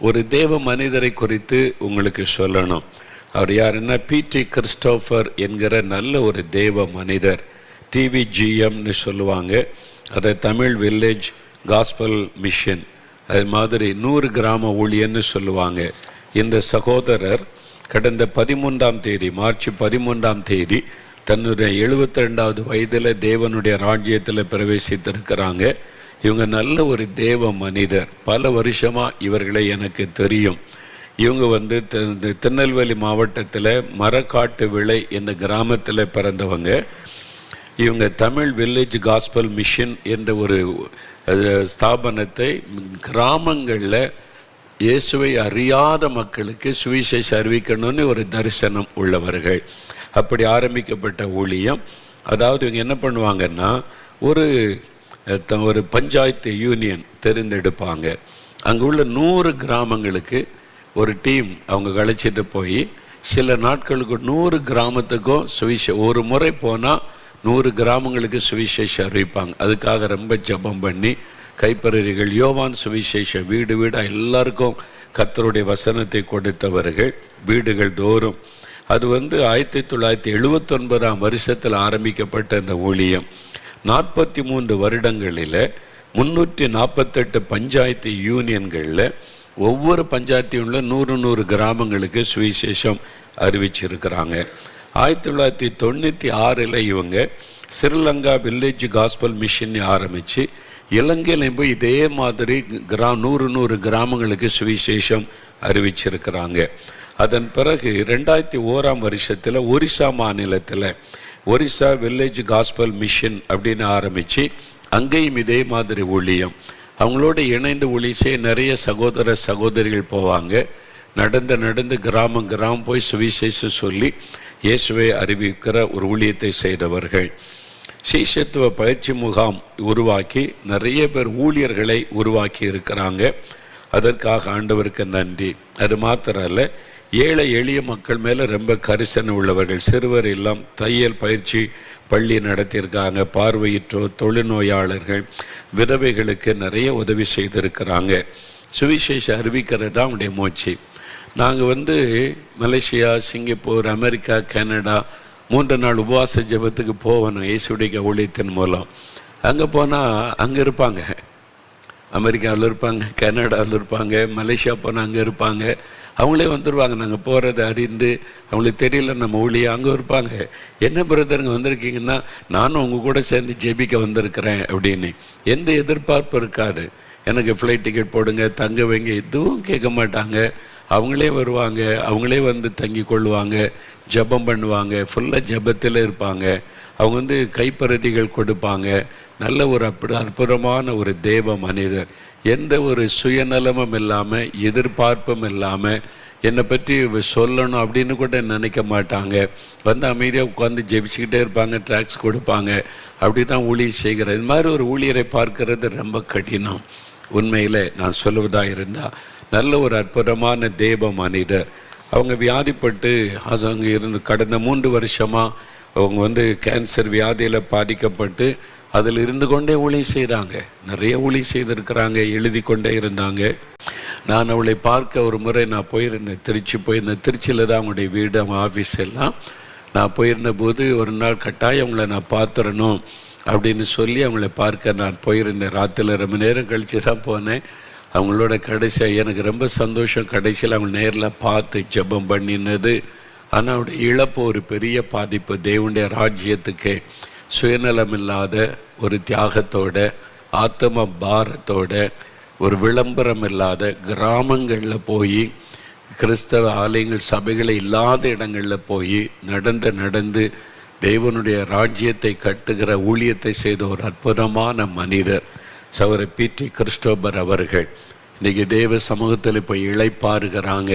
ஒரு தேவ மனிதரை குறித்து உங்களுக்கு சொல்லணும். அவர் யாருன்னா பிடி கிறிஸ்டோஃபர் என்கிற நல்ல ஒரு தேவ மனிதர். டிவிஜிஎம்னு சொல்லுவாங்க. அதை தமிழ் வில்லேஜ் காஸ்பல் மிஷன் அது மாதிரி நூறு கிராம ஊழியன்னு சொல்லுவாங்க. இந்த சகோதரர் கடந்த பதிமூன்றாம் தேதி மார்ச் பதிமூன்றாம் தேதி தன்னுடைய எழுபத்தி ரெண்டாவது வயதில் தேவனுடைய ராஜ்யத்தில் பிரவேசித்திருக்கிறாங்க. இவங்க நல்ல ஒரு தேவ மனிதர். பல வருஷமாக இவர்களை எனக்கு தெரியும். இவங்க வந்து திருநெல்வேலி மாவட்டத்தில் மரக்காட்டு விளை இந்த கிராமத்தில் பிறந்தவங்க. இவங்க தமிழ் வில்லேஜ் காஸ்பல் மிஷன் என்ற ஒரு ஸ்தாபனத்தை கிராமங்களில் இயேசுவை அறியாத மக்களுக்கு சுவிசேஷ அறிவிக்கணும்னு ஒரு தரிசனம் உள்ளவர்கள். அப்படி ஆரம்பிக்கப்பட்ட ஊழியம். அதாவது இவங்க என்ன பண்ணுவாங்கன்னா ஒரு ஒரு பஞ்சாயத்து யூனியன் தேர்ந்தெடுப்பாங்க. அங்கே உள்ள நூறு கிராமங்களுக்கு ஒரு டீம் அவங்க கழிச்சிட்டு போய் சில நாட்களுக்கு நூறு கிராமத்துக்கும் சுவிசே ஒரு முறை போனால் நூறு கிராமங்களுக்கு சுவிசேஷம் அறிவிப்பாங்க. அதுக்காக ரொம்ப ஜெபம் பண்ணி கைப்பறிகள் யோவான் சுவிசேஷம் வீடு வீடாக எல்லாருக்கும் கத்தருடைய வசனத்தை கொடுத்தவர்கள் வீடுகள் தோறும். அது வந்து ஆயிரத்தி தொள்ளாயிரத்தி எழுபத்தொன்பதாம் வருஷத்தில் ஆரம்பிக்கப்பட்ட இந்த ஊழியம். நாற்பத்தி மூன்று வருடங்களில் முன்னூற்றி நாற்பத்தெட்டு பஞ்சாயத்து யூனியன்களில் ஒவ்வொரு பஞ்சாயத்தியுள்ள நூறு நூறு கிராமங்களுக்கு சுவிசேஷம் அறிவிச்சிருக்கிறாங்க. ஆயிரத்தி தொள்ளாயிரத்தி தொண்ணூற்றி ஆறில் இவங்க ஸ்ரீலங்கா வில்லேஜ் காஸ்பல் மிஷன் ஆரம்பித்து இலங்கையிலையும் போய் இதே மாதிரி கிரா நூறு நூறு கிராமங்களுக்கு சுவிசேஷம் அறிவிச்சிருக்கிறாங்க. அதன் பிறகு ரெண்டாயிரத்தி ஓராம் வருஷத்தில் ஒரிசா மாநிலத்தில் ஒரிசா வில்லேஜ் காஸ்பல் மிஷன் அப்படின்னு ஆரம்பித்து அங்கேயும் இதே மாதிரி ஊழியம். அவங்களோட இணைந்து ஒழிசே நிறைய சகோதர சகோதரிகள் போவாங்க. நடந்து நடந்து கிராமம் கிராமம் போய் சுவிசேஷம் சொல்லி இயேசுவை அறிவிக்கிற ஒரு ஊழியத்தை செய்தவர்கள். சீசத்துவ பயிற்சி முகாம் உருவாக்கி நிறைய பேர் ஊழியர்களை உருவாக்கி இருக்கிறாங்க. அதற்காக ஆண்டவருக்கு நன்றி. அது மாத்திரம் அல்ல ஏழை எளிய மக்கள் மேலே ரொம்ப கரிசனை உள்ளவர்கள். சிறுவர் இல்லம் தையல் பயிற்சி பள்ளி நடத்தியிருக்காங்க. பார்வையிற்றோர் தொழுநோயாளர்கள் விதவைகளுக்கு நிறைய உதவி செய்திருக்கிறாங்க. சுவிசேஷம் அறிவிக்கிறது தான் அவனுடைய மூச்சு. நாங்கள் வந்து மலேசியா சிங்கப்பூர் அமெரிக்கா கனடா மூன்று நாள் உபவாச ஜெபத்துக்கு போகணும் இயேசுடைய ஊழியத்தின் மூலம். அங்கே போனால் அங்கே இருப்பாங்க. அமெரிக்காவில் இருப்பாங்க கனடாவில் இருப்பாங்க மலேசியா போனால் அங்கே இருப்பாங்க. அவங்களே வந்துடுவாங்க நாங்கள் போகிறத அறிந்து அவங்களுக்கு தெரியல நம்ம ஊழியம் அங்கே இருப்பாங்க. என்ன பிரதருங்க வந்திருக்கீங்கன்னா நானும் உங்கள் கூட சேர்ந்து ஜெபிக்க வந்திருக்கிறேன் அப்படின்னு. எந்த எதிர்பார்ப்பு இருக்காது. எனக்கு ஃப்ளைட் டிக்கெட் போடுங்க தங்க வைங்க எதுவும் கேட்க மாட்டாங்க. அவங்களே வருவாங்க அவங்களே வந்து தங்கி கொள்வாங்க ஜெபம் பண்ணுவாங்க ஃபுல்லாக ஜெபத்தில் இருப்பாங்க. அவங்க வந்து கைப்பரதிகள் கொடுப்பாங்க. நல்ல ஒரு அப்படி அற்புதமான ஒரு தேவ மனிதர். எந்த ஒரு சுயநலமும் இல்லாமல் எதிர்பார்ப்பும் இல்லாமல் என்னை பற்றி சொல்லணும் அப்படின்னு கூட நினைக்க மாட்டாங்க. வந்து அமைதியாக உட்காந்து ஜெபிச்சுக்கிட்டே இருப்பாங்க ட்ராக்ஸ் கொடுப்பாங்க. அப்படி தான் ஊழியர் செய்கிறார். இது மாதிரி ஒரு ஊழியரை பார்க்கறது ரொம்ப கடினம். உண்மையில் நான் சொல்லுவதாக இருந்தால் நல்ல ஒரு அற்புதமான தேவ மனிதர். அவங்க வியாதிப்பட்டு அவங்க இருந்து கடந்த மூன்று வருஷமாக அவங்க வந்து கேன்சர் வியாதியில் பாதிக்கப்பட்டு அதில் இருந்து கொண்டே ஒளி செய்கிறாங்க நிறைய ஒளி செய்திருக்கிறாங்க எழுதி கொண்டே இருந்தாங்க. நான் அவளை பார்க்க ஒரு முறை நான் போயிருந்தேன் திருச்சி போயிருந்தேன். திருச்சியில் தான் அவங்களுடைய வீடு அவங்க ஆஃபீஸ் எல்லாம். நான் போயிருந்த போது ஒரு நாள் கட்டாயம் அவங்கள நான் பார்த்துடணும் அப்படின்னு சொல்லி அவங்கள பார்க்க நான் போயிருந்தேன். ராத்தில் ரொம்ப நேரம் கழித்து தான் போனேன். அவங்களோட கடைசியாக எனக்கு ரொம்ப சந்தோஷம். கடைசியில் அவங்க நேரில் பார்த்து ஜெபம் பண்ணினது. ஆனால் அவருடைய இழப்பு ஒரு பெரிய பாதிப்பு. தேவனுடைய ராஜ்யத்துக்கு. சுயநலமில்லாத ஒரு தியாகத்தோட ஆத்தம பாரத்தோட ஒரு விளம்பரம் இல்லாத கிராமங்களில் போய் கிறிஸ்தவ ஆலயங்கள் சபைகளை இல்லாத இடங்களில் போய் நடந்து நடந்து தேவனுடைய ராஜ்யத்தை கட்டுகிற ஊழியத்தை செய்த ஒரு அற்புதமான மனிதர் சவர பிடி கிறிஸ்டோபர் அவர்கள். இன்னைக்கு தேவ சமூகத்தில் இப்போ இழைப்பாருகிறாங்க.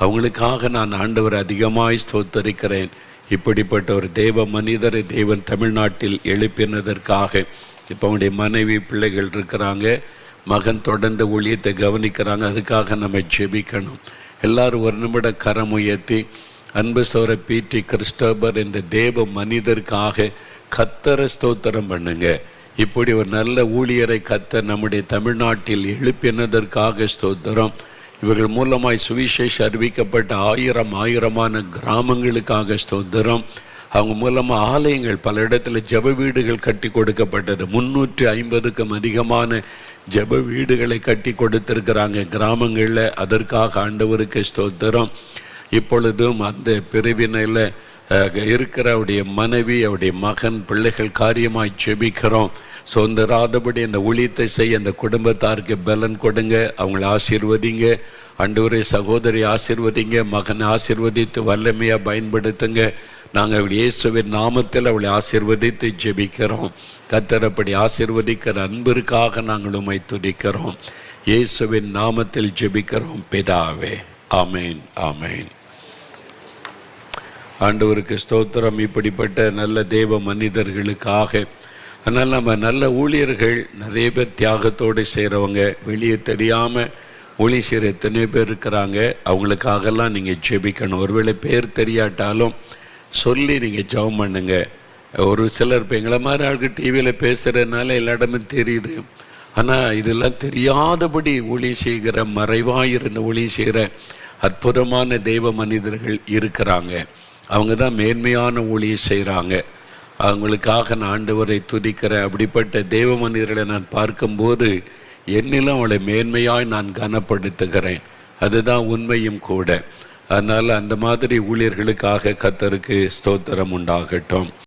அவங்களுக்காக நான் ஆண்டவர் அதிகமாய் ஸ்தோத்தரிக்கிறேன். இப்படிப்பட்ட ஒரு தேவ மனிதரை தேவன் தமிழ்நாட்டில் எழுப்பினதற்காக இப்போ அவனுடைய மனைவி பிள்ளைகள் இருக்கிறாங்க மகன் தொடர்ந்து ஊழியத்தை கவனிக்கிறாங்க அதுக்காக நம்ம ஜெபிக்கணும். எல்லாரும் ஒரு நிமிட கரம் உயர்த்தி அன்பு சௌர பிடி கிறிஸ்டோபர் என்ற தேவ மனிதருக்காக கத்தர ஸ்தோத்திரம் பண்ணுங்க. இப்படி ஒரு நல்ல ஊழியரை கத்த நம்முடைய தமிழ்நாட்டில் எழுப்பினதற்காக ஸ்தோத்திரம். இவர்கள் மூலமாய் சுவிசேஷ அறிவிக்கப்பட்ட ஆயிரம் ஆயிரமான கிராமங்களுக்காக ஸ்தோத்திரம். அவங்க மூலமா ஆலயங்கள் பல இடத்துல ஜெப வீடுகள் கட்டி கொடுக்கப்பட்டது. முன்னூற்றி ஐம்பதுக்கும் அதிகமான ஜெப வீடுகளை கட்டி கொடுத்திருக்கிறாங்க கிராமங்களில். அதற்காக ஆண்டவருக்கு ஸ்தோத்திரம். இப்பொழுதும் அந்த பிரிவினையில் இருக்கிற அவருடைய மனைவி அவருடைய மகன் பிள்ளைகள் காரியமாய் ஜெபிக்கிறோம். சுதந்திராதபடி அந்த ஊழியத்தை செய்ய அந்த குடும்பத்தாருக்கு பலன் கொடுங்க அவங்களை ஆசீர்வதிங்க. ஆண்டவரே சகோதரி ஆசீர்வதிங்க மகனை ஆசீர்வதித்து வல்லமையாக பயன்படுத்துங்க. நாங்கள் அவள் இயேசுவின் நாமத்தில் அவளை ஆசிர்வதித்து ஜெபிக்கிறோம். கத்தரப்படி ஆசீர்வதிக்கிற அன்பிற்காக நாங்கள் உமை துடிக்கிறோம் இயேசுவின் நாமத்தில் ஜெபிக்கிறோம். பிதாவே ஆமேன் ஆமேன். ஆண்டவருக்கு ஸ்தோத்திரம். இப்படிப்பட்ட நல்ல தேவ மனிதர்களுக்காக அதனால் நம்ம நல்ல ஊழியர்கள் நிறைய பேர் தியாகத்தோடு செய்கிறவங்க வெளியே தெரியாமல் ஊழி செய்கிற எத்தனை பேர் இருக்கிறாங்க. அவங்களுக்காகலாம் நீங்கள் ஜெபிக்கணும். ஒருவேளை பேர் தெரியாட்டாலும் சொல்லி நீங்கள் ஜெபம் பண்ணுங்க. ஒரு சிலர் இப்போ எங்களை மாதிரி ஆளுக்கு டிவியில் பேசுகிறதுனால எல்லா இடமும் தெரியுது. ஆனால் இதெல்லாம் தெரியாதபடி ஒளி செய்கிற மறைவாக இருந்த ஒளி செய்கிற அற்புதமான தெய்வ மனிதர்கள் இருக்கிறாங்க. அவங்க தான் மேன்மையான ஊழியை செய்கிறாங்க. அவங்களுக்காக நான் ஆண்டவரை துதிக்கிறேன். அப்படிப்பட்ட தெய்வ மனிதர்களை நான் பார்க்கும்போது என்னிலும் அவளை மேன்மையாய் நான் கனப்படுத்துகிறேன். அதுதான் உண்மையும் கூட. அதனால் அந்த மாதிரி ஊழியர்களுக்காக கத்தருக்கு ஸ்தோத்திரம் உண்டாகட்டும்.